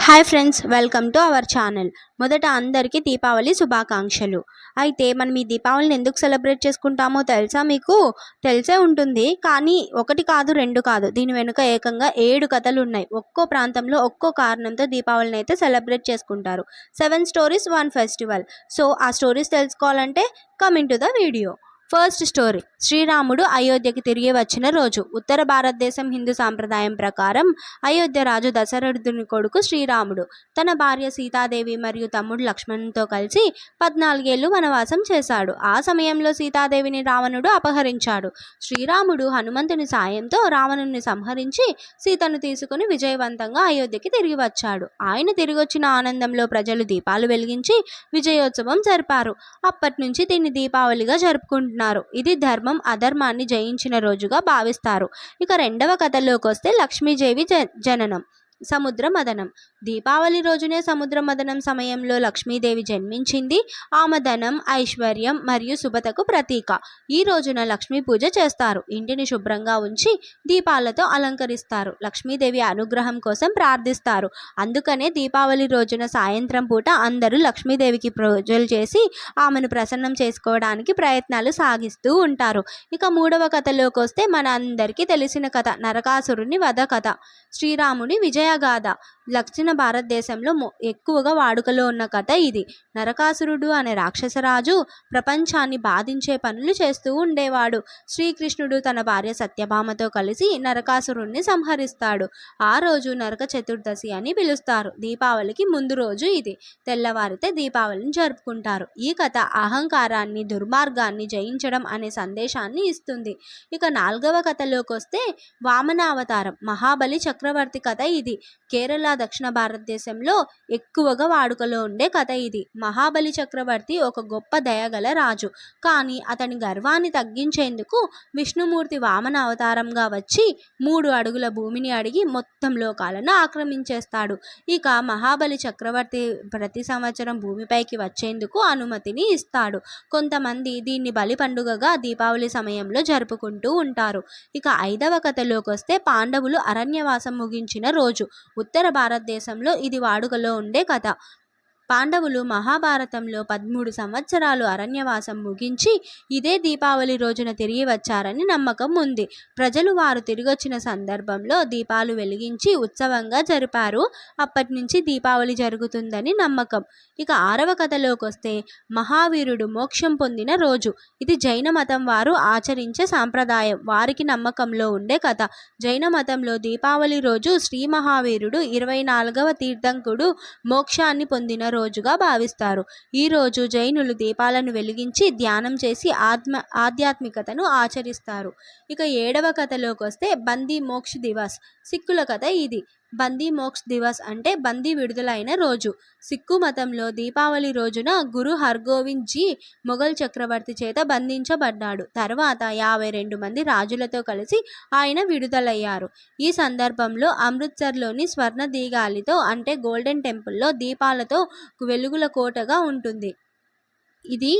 Hi friends welcome to our channel మొదట అందరికీ దీపావళి శుభాకాంక్షలు. అయితే మనం ఈ దీపావళిని ఎందుకు సెలబ్రేట్ చేసుకుంటామో తెలుసా మీకు? తెలిసే ఉంటుంది కానీ ఒకటి కాదు రెండు కాదు. దీని వెనుక ఏకంగా ఏడు కథలు ఉన్నాయి. ఒక్కో ప్రాంతంలో ఒక్కో కారణంతో దీపావళిని అయితే సెలబ్రేట్ చేసుకుంటారు. Seven stories one festival so ఆ స్టోరీస్ తెలుసుకోవాలంటే coming to the video first story. శ్రీరాముడు అయోధ్యకి తిరిగి వచ్చిన రోజు. ఉత్తర భారతదేశం హిందూ సాంప్రదాయం ప్రకారం అయోధ్య రాజు దశరథుని కొడుకు శ్రీరాముడు తన భార్య సీతాదేవి మరియు తమ్ముడు లక్ష్మణ్తో కలిసి పద్నాలుగేళ్ళు వనవాసం చేశాడు. ఆ సమయంలో సీతాదేవిని రావణుడు అపహరించాడు. శ్రీరాముడు హనుమంతుని సాయంతో రావణుని సంహరించి సీతను తీసుకుని విజయవంతంగా అయోధ్యకి తిరిగి వచ్చాడు. ఆయన తిరిగి వచ్చిన ఆనందంలో ప్రజలు దీపాలు వెలిగించి విజయోత్సవం జరిపారు. అప్పటి నుంచి దీన్ని దీపావళిగా జరుపుకుంటున్నారు. ఇది ధర్మం అధర్మాన్ని జయించిన రోజుగా భావిస్తారు. ఇక రెండవ కథలోకి వస్తే లక్ష్మీదేవి జ జననం. సముద్ర మదనం దీపావళి రోజునే సముద్ర మదనం సమయంలో లక్ష్మీదేవి జన్మించింది. ఆమె ధనం ఐశ్వర్యం మరియు శుభతకు ప్రతీక. ఈ రోజున లక్ష్మీ పూజ చేస్తారు. ఇంటిని శుభ్రంగా ఉంచి దీపాలతో అలంకరిస్తారు. లక్ష్మీదేవి అనుగ్రహం కోసం ప్రార్థిస్తారు. అందుకనే దీపావళి రోజున సాయంత్రం పూట అందరూ లక్ష్మీదేవికి పూజలు చేసి ఆమెను ప్రసన్నం చేసుకోవడానికి ప్రయత్నాలు సాగిస్తూ ఉంటారు. ఇక మూడవ కథలోకి వస్తే మన అందరికీ తెలిసిన కథ నరకాసురుని వధ కథ. శ్రీరాముని విజయగాథ దక్షిణ భారతదేశంలో మొ ఎక్కువగా వాడుకలో ఉన్న కథ ఇది. నరకాసురుడు అనే రాక్షసరాజు ప్రపంచాన్ని బాధించే పనులు చేస్తూ ఉండేవాడు. శ్రీకృష్ణుడు తన భార్య సత్యభామతో కలిసి నరకాసురుణ్ణి సంహరిస్తాడు. ఆ రోజు నరక చతుర్దశి అని పిలుస్తారు. దీపావళికి ముందు రోజు ఇది. తెల్లవారితే దీపావళిని జరుపుకుంటారు. ఈ కథ అహంకారాన్ని దుర్మార్గాన్ని జయించడం అనే సందేశాన్ని ఇస్తుంది. ఇక నాలుగవ కథలోకి వస్తే వామనావతారం మహాబలి చక్రవర్తి కథ ఇది. కేరళ దక్షిణ భారతదేశంలో ఎక్కువగా వాడుకలో ఉండే కథ ఇది. మహాబలి చక్రవర్తి ఒక గొప్ప దయగల రాజు. కానీ అతని గర్వాన్ని తగ్గించేందుకు విష్ణుమూర్తి వామన అవతారంగా వచ్చి మూడు అడుగుల భూమిని అడిగి మొత్తం లోకాలను ఆక్రమించేస్తాడు. ఇక మహాబలి చక్రవర్తి ప్రతి సంవత్సరం భూమిపైకి వచ్చేందుకు అనుమతిని ఇస్తాడు. కొంతమంది దీన్ని బలి పండుగగా దీపావళి సమయంలో జరుపుకుంటూ ఉంటారు. ఇక ఐదవ కథలోకి వస్తే పాండవులు అరణ్యవాసం ముగించిన రోజు. ఉత్తర భారతదేశంలో ఇది వాడుకలో ఉండే కథ. పాండవులు మహాభారతంలో పదమూడు సంవత్సరాలు అరణ్యవాసం ముగించి ఇదే దీపావళి రోజున తిరిగి వచ్చారని నమ్మకం ఉంది. ప్రజలు వారు తిరిగొచ్చిన సందర్భంలో దీపాలు వెలిగించి ఉత్సవంగా జరిపారు. అప్పటి నుంచి దీపావళి జరుగుతుందని నమ్మకం. ఇక ఆరవ కథలోకి వస్తే మహావీరుడు మోక్షం పొందిన రోజు. ఇది జైన మతం వారు ఆచరించే సాంప్రదాయం. వారికి నమ్మకంలో ఉండే కథ. జైన మతంలో దీపావళి రోజు శ్రీ మహావీరుడు ఇరవై నాలుగవ తీర్థంకుడు మోక్షాన్ని పొందిన రోజుగా భావిస్తారు. ఈరోజు జైనులు దీపాలను వెలిగించి ధ్యానం చేసి ఆత్మ ఆధ్యాత్మికతను ఆచరిస్తారు. ఇక ఏడవ కథలోకి వస్తే బందీ మోక్ష దివాస్. సిక్కుల కథ ఇది. బందీ మోక్ష దివస్ అంటే బందీ విడుదలైన రోజు. సిక్కు మతంలో దీపావళి రోజున గురు హర్గోవింద్ జీ మొఘల్ చక్రవర్తి చేత బంధించబడ్డాడు. తర్వాత యాభై రెండు మంది రాజులతో కలిసి ఆయన విడుదలయ్యారు. ఈ సందర్భంలో అమృత్సర్లోని స్వర్ణ దీగాలితో అంటే గోల్డెన్ టెంపుల్లో దీపాలతో వెలుగుల కోటగా ఉంటుంది. ఇది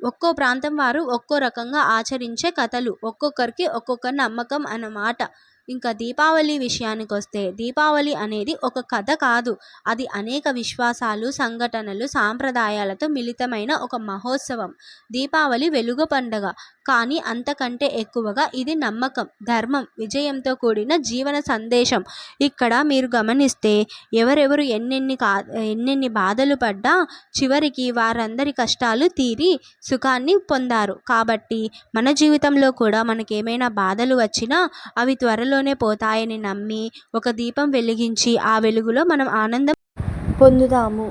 ఒక్కో ప్రాంతం వారు ఒక్కో రకంగా ఆచరించే కథలు. ఒక్కొక్కరికి ఒక్కొక్క నమ్మకం అన్నమాట. ఇంకా దీపావళి విషయానికి వస్తే దీపావళి అనేది ఒక కథ కాదు. అది అనేక విశ్వాసాలు సంఘటనలు సాంప్రదాయాలతో మిళితమైన ఒక మహోత్సవం. దీపావళి వెలుగు పండగ. కానీ అంతకంటే ఎక్కువగా ఇది నమ్మకం ధర్మం విజయంతో కూడిన జీవన సందేశం. ఇక్కడ మీరు గమనిస్తే ఎవరెవరు ఎన్నెన్ని కా ఎన్నెన్ని బాధలు పడ్డా చివరికి వారందరి కష్టాలు తీరి సుఖాన్ని పొందారు. కాబట్టి మన జీవితంలో కూడా మనకేమైనా బాధలు వచ్చినా అవి త్వరలో వెలుగులోనే పోతాయని నమ్మి ఒక దీపం వెలిగించి ఆ వెలుగులో మనం ఆనందం పొందుతాము.